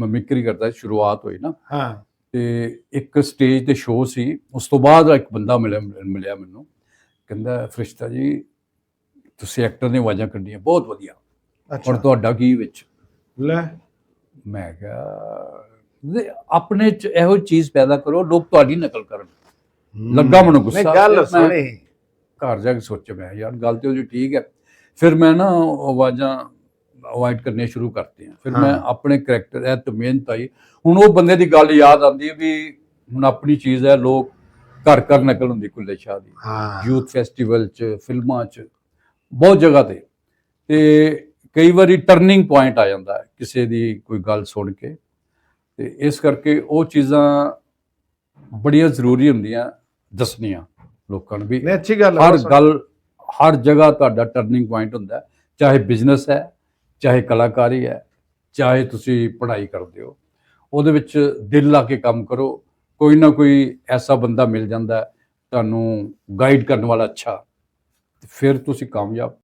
Mimicry ਕਰਦਾ ਸ਼ੁਰੂਆਤ ਹੋਈ ਨਾ। ਹਾਂ। ਤੇ ਇੱਕ ਸਟੇਜ ਤੇ ਸ਼ੋਅ ਸੀ ਉਸ ਤੋਂ ਬਾਅਦ ਇੱਕ ਬੰਦਾ ਮਿਲਿਆ ਮਿਲਿਆ ਮੈਨੂੰ। ਕਹਿੰਦਾ ਫਰਿਸ਼ਤਾ ਜੀ ਤੁਸੀਂ ਐਕਟਰ ਨੇ ਆਵਾਜ਼ਾਂ ਕੱਢੀਆਂ ਬਹੁਤ ਵਧੀਆ। ਅੱਛਾ। ਤੁਹਾਡਾ ਕੀ ਵਿੱਚ? ਲੈ। ਮੈਂ ਕਿਹਾ ਆਪਣੇ ਚ ਇਹੋ ਚੀਜ਼ ਪੈਦਾ ਕਰੋ ਲੋਕ ਤੁਹਾਡੀ ਨਕਲ ਕਰਨ। ਲੱਗਾ ਮੈਨੂੰ ਗੁੱਸਾ, ਨਹੀਂ ਗੱਲ ਸੁਣੀ। ਘਰ ਜਾ ਕੇ ਸੋਚਿਆ ਮੈਂ ਯਾਰ ਗੱਲ ਤੇ ਉਹਦੀ ਠੀਕ ਹੈ। ਫਿਰ ਮੈਂ ਨਾ ਉਹ ਆਵਾਜ਼ਾਂ ਅਵਾਇਡ ਕਰਨੇ ਸ਼ੁਰੂ ਕਰਤੀਆਂ। ਫਿਰ ਹਾਂ। ਮੈਂ ਆਪਣੇ ਕਰੈਕਟਰ ਇਹ ਤੇ ਮਿਹਨਤ ਆਈ। ਹੁਣ ਉਹ ਬੰਦੇ ਦੀ ਗੱਲ ਯਾਦ ਆਉਂਦੀ ਹੈ ਵੀ ਹੁਣ ਆਪਣੀ ਚੀਜ਼ ਹੈ ਲੋਕ ਘਰ ਘਰ ਨਕਲ ਹੁੰਦੀ ਕੁੱਲੇ ਸ਼ਾਹ ਦੀ। ਹਾਂ। ਯੂਥ ਫੈਸਟੀਵਲ ਚ ਫਿਲਮਾਂ ਚ ਬਹੁਤ ਜਗ੍ਹਾ ਤੇ। ਤੇ ਕਈ ਵਾਰੀ ਟਰਨਿੰਗ ਪੁਆਇੰਟ ਆ ਜਾਂਦਾ ਹੈ ਕਿਸੇ ਦੀ ਕੋਈ ਗੱਲ ਸੁਣ ਕੇ। ਤੇ ਇਸ ਕਰਕੇ ਉਹ ਚੀਜ਼ਾਂ ਬੜੀਆਂ ਜ਼ਰੂਰੀ ਹੁੰਦੀਆਂ ਦੱਸਣੀਆਂ ਲੋਕਾਂ ਨੂੰ ਵੀ। ਨਹੀਂ ਅੱਛੀ ਗੱਲ ਹੈ, ਹਰ। ਗੱਲ ਹਰ ਜਗ੍ਹਾ ਤੁਹਾਡਾ ਟਰਨਿੰਗ ਪੁਆਇੰਟ ਹੁੰਦਾ ਹੈ। ਚਾਹੇ ਬਿਜ਼ਨਸ ਹੈ ਚਾਹੇ ਕਲਾਕਾਰੀ ਹੈ, ਚਾਹੇ ਤੁਸੀਂ ਪੜ੍ਹਾਈ ਕਰਦੇ ਹੋ, ਉਹਦੇ ਵਿੱਚ ਦਿਲ ਲਾ ਕੇ ਕੰਮ ਕਰੋ। ਕੋਈ ਨਾ ਕੋਈ ਐਸਾ ਬੰਦਾ ਮਿਲ ਜਾਂਦਾ ਤੁਹਾਨੂੰ ਗਾਈਡ ਕਰਨ ਵਾਲਾ ਅੱਛਾ। ਫਿਰ ਤੁਸੀਂ ਕਾਮਯਾਬ